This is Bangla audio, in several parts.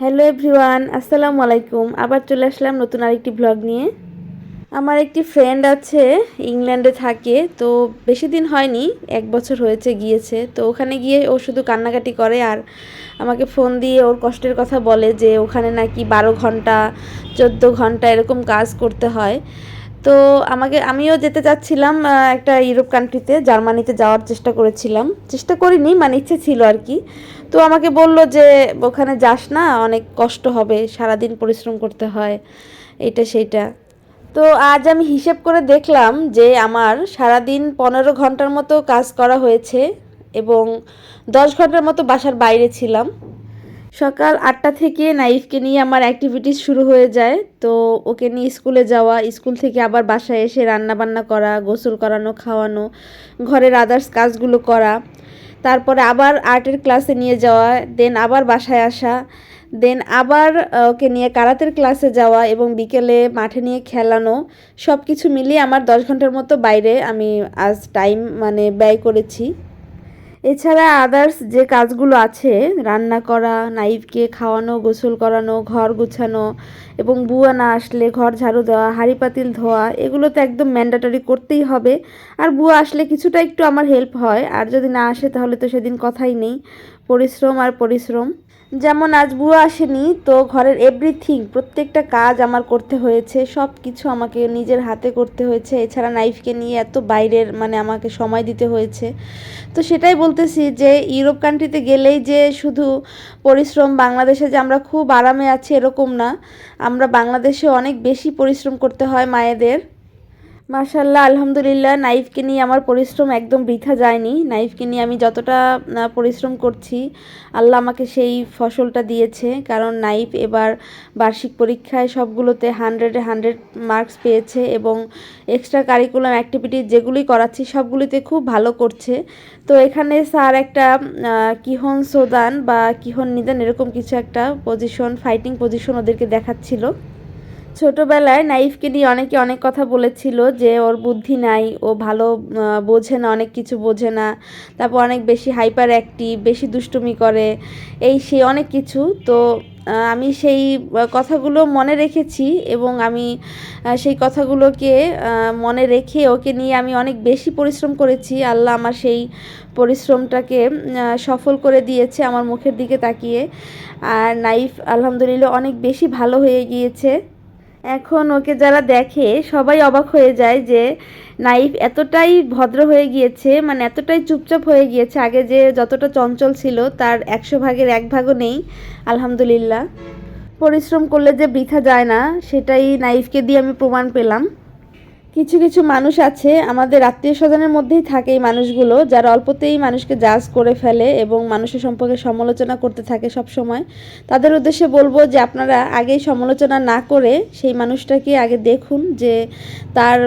হ্যালো এভরিওয়ান, আসসালামু আলাইকুম। আবার চলে আসলাম নতুন আরেকটি ব্লগ নিয়ে। আমার একটি ফ্রেন্ড আছে, ইংল্যান্ডে থাকে, তো বেশি দিন হয়নি, এক বছর হয়েছে গিয়েছে। তো ওখানে গিয়ে ও শুধু কান্নাকাটি করে আর আমাকে ফোন দিয়ে ওর কষ্টের কথা বলে যে ওখানে নাকি বারো ঘণ্টা, চোদ্দ ঘণ্টা এরকম কাজ করতে হয়। তো আমাকে, আমিও যেতে চাচ্ছিলাম একটা ইউরোপ কান্ট্রিতে জার্মানিতে যাওয়ার চেষ্টা করেছিলাম। চেষ্টা করিনি মানে ইচ্ছে ছিল আর কি। তো আমাকে বলল যে, ওখানে যাস না, অনেক কষ্ট হবে, সারাদিন পরিশ্রম করতে হয়, এটা সেইটা তো আজ আমি হিসেব করে দেখলাম যে, আমার সারাদিন পনেরো ঘণ্টার মতো কাজ করা হয়েছে এবং দশ ঘণ্টার মতো বাসার বাইরে ছিলাম। সকাল আটটা থেকে নাইফকে নিয়ে আমার অ্যাক্টিভিটিস শুরু হয়ে যায়। তো ওকে নিয়ে স্কুলে যাওয়া, স্কুল থেকে আবার বাসায় এসে রান্না বান্না করা, গোসল করানো, খাওয়ানো, ঘরের আদার্স কাজগুলো করা। তারপরে আবার আর্টের ক্লাসে নিয়ে যাওয়া দেন আবার বাসায় আসা দেন আবার ওকে নিয়ে কারাতের ক্লাসে যাওয়া এবং বিকেলে মাঠে নিয়ে খেলানো। সব কিছু মিলিয়ে আমার দশ ঘণ্টার মতো বাইরে আমি আজ টাইম মানে ব্যয় করেছি। এছাড়া আদার্স যে কাজগুলো আছে, রান্না করা, নাইফকে খাওয়ানো, গোসল করানো, ঘর গুছানো এবং বুয়া না আসলে ঘর ঝাড়ু দেওয়া, হাঁড়ি পাতিল ধোয়া, এগুলো তো একদম ম্যান্ডেটরি করতেই হবে। আর বুয়া আসলে কিছুটা একটু আমার হেল্প হয়। আর যদি না আসে তাহলে তো সেদিন কথাই নেই। পরিশ্রম আর পরিশ্রম। যেমন আজ বুয়া আসেনি, তো ঘরের এভরিথিং প্রত্যেকটা কাজ আমার করতে হয়েছে সব কিছু আমাকে নিজের হাতে করতে হয়েছে, এছাড়া নাইফকে নিয়ে এত বাইরের মানে আমাকে সময় দিতে হয়েছে। তো সেটাই বলতেছি যে, ইউরোপ কান্ট্রিতে গেলেই যে শুধু পরিশ্রম, বাংলাদেশে যে আমরা খুব আরামে আছি এরকম না। আমরা বাংলাদেশে অনেক বেশি পরিশ্রম করতে হয় মায়েদের। মাশাল্লাহ আলহামদুলিল্লাহ, নাইফকে নিয়ে আমার পরিশ্রম একদম বৃথা যায়নি। নাইফকে নিয়ে আমি যতটা পরিশ্রম করছি, আল্লাহ আমাকে সেই ফসলটা দিয়েছে। কারণ নাইফ এবার বার্ষিক পরীক্ষায় সবগুলোতে হান্ড্রেডে হান্ড্রেড মার্কস পেয়েছে এবং এক্সট্রা কারিকুলাম অ্যাক্টিভিটি যেগুলি করাচ্ছি, সবগুলিতে খুব ভালো করছে। তো এখানে স্যার একটা কিহন সোদান বা কিহন নিদান এরকম কিছু একটা পজিশন ফাইটিং পজিশন ওদেরকে দেখাচ্ছিল। ছোটবেলায় নাইফকে নিয়ে অনেকে অনেক কথা বলেছিল যে ওর বুদ্ধি নাই, ও ভালো বোঝে না, অনেক কিছু বোঝে না, তারপর অনেক বেশি হাইপার অ্যাক্টিভ বেশি দুষ্টুমি করে, এই সে অনেক কিছু। তো আমি সেই কথাগুলো মনে রেখেছি এবং আমি সেই কথাগুলোকে মনে রেখে ওকে নিয়ে আমি অনেক বেশি পরিশ্রম করেছি। আল্লাহ আমার সেই পরিশ্রমটাকে সফল করে দিয়েছে আমার মুখের দিকে তাকিয়ে। আর নাইফ আলহামদুলিল্লাহ অনেক বেশি ভালো হয়ে গিয়েছে। এখন ওকে যারা দেখে সবাই অবাক হয়ে যায় যে নাইফ এতটাই ভদ্র হয়ে গিয়েছে মানে এতটাই চুপচাপ হয়ে গিয়েছে। আগে যে যতটা চঞ্চল ছিল তার একশো ভাগের এক ভাগও নেই, আলহামদুলিল্লাহ। পরিশ্রম করলে যে বৃথা যায় না, সেটাই নাইফকে দিয়ে আমি প্রমাণ পেলাম। কিছু কিছু মানুষ আছে, আমাদের আত্মীয় স্বজনের মধ্যেই থাকে এই মানুষগুলো, যারা অল্পতেই মানুষকে জাজ করে ফেলে এবং মানুষের সম্পর্কে সমালোচনা করতে থাকে সব সময় তাদের উদ্দেশ্যে বলব যে আপনারা আগেই সমালোচনা না করে সেই মানুষটাকে আগে দেখুন যে তার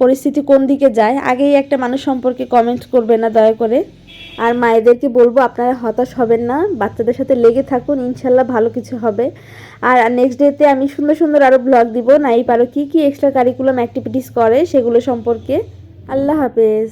পরিস্থিতি কোন দিকে যায়। আগেই একটা মানুষ সম্পর্কে কমেন্ট করবে না দয়া করে। আর মায়েদেরকে বলব, আপনারা হতাশ হবেন না, বাচ্চাদের সাথে লেগে থাকুন, ইনশাল্লাহ ভালো কিছু হবে। আর নেক্সট ডেতে আমি সুন্দর সুন্দর আরও ব্লগ দিব। নাই পারো কী কী এক্সট্রা কারিকুলাম অ্যাক্টিভিটিস করে সেগুলো সম্পর্কে। আল্লাহ হাফেজ।